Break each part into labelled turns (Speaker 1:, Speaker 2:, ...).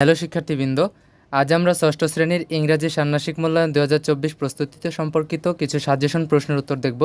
Speaker 1: Hello শিক্ষার্থীবৃন্দ, আজ আমরা ষষ্ঠ শ্রেণির ইংরাজি ষান্মাসিক মূল্যায়ন দু হাজার চব্বিশ প্রস্তুতিতে সম্পর্কিত কিছু সাজেশন প্রশ্নের উত্তর দেখব,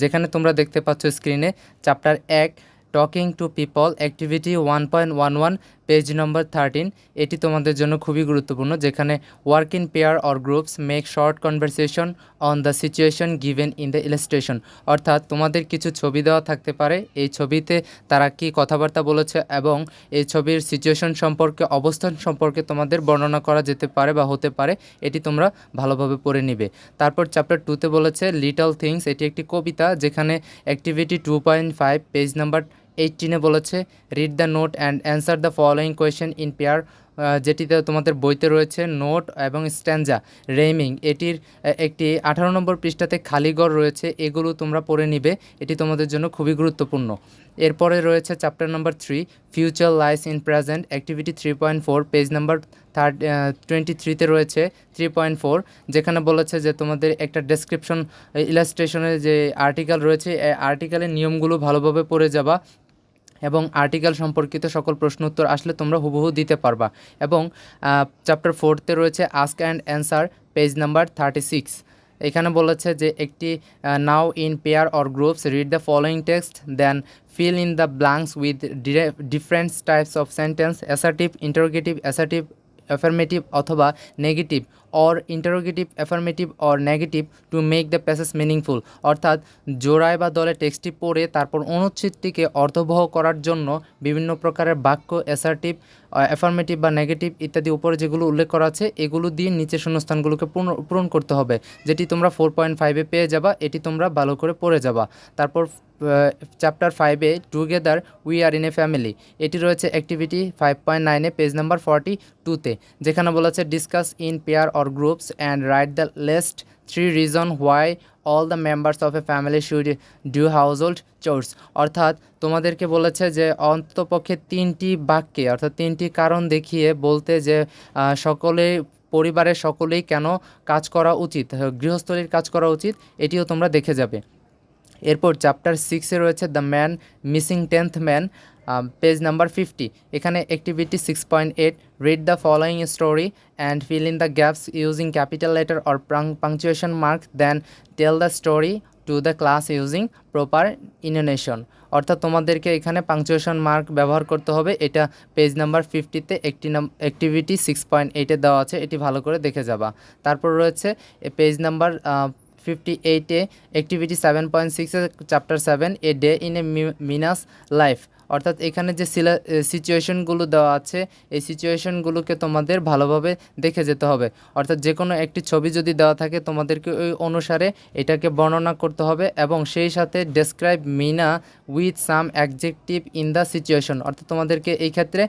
Speaker 1: যেখানে তোমরা দেখতে পাচ্ছ স্ক্রিনে চ্যাপ্টার এক talking to people activity one point one one page number thirteen এটি তোমাদের জন্য খুবই গুরুত্বপূর্ণ, যেখানে work in pair or groups make short conversation on the situation given in the illustration অর্থাৎ তোমাদের কিছু ছবি দেওয়া থাকতে পারে, এই ছবিতে তারা কি কথাবার্তা বলেছে এবং এই ছবির সিচুয়েশন সম্পর্কে, অবস্থান সম্পর্কে তোমাদের বর্ণনা করা যেতে পারে বা হতে পারে, এটি তোমরা ভালোভাবে পড়ে নিবে। তারপর চ্যাপ্টার টুতে বলেছে লিটল থিংস এটি একটি কবিতা, যেখানে activity two point five page number এইটিনে বলেছে read the note and answer the following question in pair যেটিতে তোমাদের বইতে রয়েছে নোট এবং স্ট্যান্ডা রেমিং এটির একটি আঠারো নম্বর পৃষ্ঠাতে খালিগড় রয়েছে, এগুলো তোমরা পড়ে নিবে। এটি তোমাদের জন্য খুবই গুরুত্বপূর্ণ। এরপরে রয়েছে chapter number three future lies in present activity three point four page number third twenty থ্রিতে রয়েছে থ্রি পয়েন্ট ফোর যেখানে বলেছে যে তোমাদের একটা ডেসক্রিপশন ইলাস্ট্রেশনের যে আর্টিকেল রয়েছে আর্টিকেলের নিয়মগুলো ভালোভাবে পড়ে যাবা। এবং আর্টিকেল সম্পর্কিত সকল প্রশ্ন উত্তর আসলে তোমরা হুবহু দিতে পারবা। এবং চ্যাপ্টার ফোরতে রয়েছে ask and answer page number thirty six এখানে বলেছে যে একটি now in pair or groups read the following text then fill in the blanks with different types of sentence assertive interrogative assertive affirmative অথবা negative or interrogative affirmative or negative to make the passage meaningful অর্থাৎ, জোড়ায় বা দলে টেক্সটটি পড়ে তারপর অনুচ্ছেদটিকে অর্থবহ করার জন্য বিভিন্ন প্রকারের বাক্য অ্যাসার্টিভ অ্যাফার্মেটিভ বা নেগেটিভ ইত্যাদি উপরে যেগুলো উল্লেখ করা আছে, এগুলো দিয়ে নিচের শূন্যস্থানগুলোকে পূর্ণ করতে হবে। যেটি তোমরা ফোর পয়েন্ট ফাইভে পেয়ে যাবা, এটি তোমরা ভালো করে পড়ে যাবা। তারপর চ্যাপ্টার ফাইভে together we are in a family এটি রয়েছে অ্যাক্টিভিটি ফাইভ পয়েন্ট নাইনে পেজ নাম্বার ফর্টি টুতে যেখানে বলা আছে discuss in pair or groups and write the list. Three reason why all the members of a family should do household chores অর্থাৎ তোমাদেরকে বলেছে যে অন্তপক্ষে তিনটি বাক্যে, অর্থাৎ তিনটি কারণ দেখিয়ে বলতে যে সকলে, পরিবারের সকলেই কেন কাজ করা উচিত, গৃহস্থলীর কাজ করা উচিত, এটিও তোমরা দেখে যাবে। এরপর চ্যাপ্টার সিক্সে রয়েছে the man missing tenth man page number fifty এখানে activity six point eight read the following story and fill in the gaps using capital letter or punctuation mark then tell the story to the class using proper intonation অর্থাৎ তোমাদেরকে এখানে punctuation mark ব্যবহার করতে হবে। এটা page number ফিফটিতে একটি activity six point এইটে দেওয়া আছে। এটি ভালো করে দেখে যাবা। তারপর রয়েছে পেজ নাম্বার ফিফটি এইটে অ্যাক্টিভিটি সেভেন পয়েন্ট সিক্সে chapter seven a day in a Meena's life অর্থাৎ এখানে যে সিলা সিচুয়েশনগুলো দেওয়া আছে, এই সিচুয়েশনগুলোকে তোমাদের ভালোভাবে দেখে যেতে হবে। অর্থাৎ যে কোনো একটি ছবি যদি দেওয়া থাকে, তোমাদেরকে ওই অনুসারে এটাকে বর্ণনা করতে হবে এবং সেই সাথে describe Meena with some adjective in the situation অর্থাৎ তোমাদেরকে এই ক্ষেত্রে,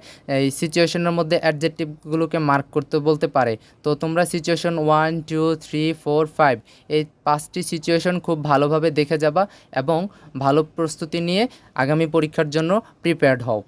Speaker 1: এই সিচুয়েশনের মধ্যে অ্যাডজেক্টিভগুলোকে মার্ক করতে বলতে পারে। তো তোমরা situation one two three four five এই পাঁচটি সিচুয়েশন খুব ভালোভাবে দেখে যাবা এবং ভালো প্রস্তুতি নিয়ে আগামী পরীক্ষার জন্য প্রিপেয়ার্ড হও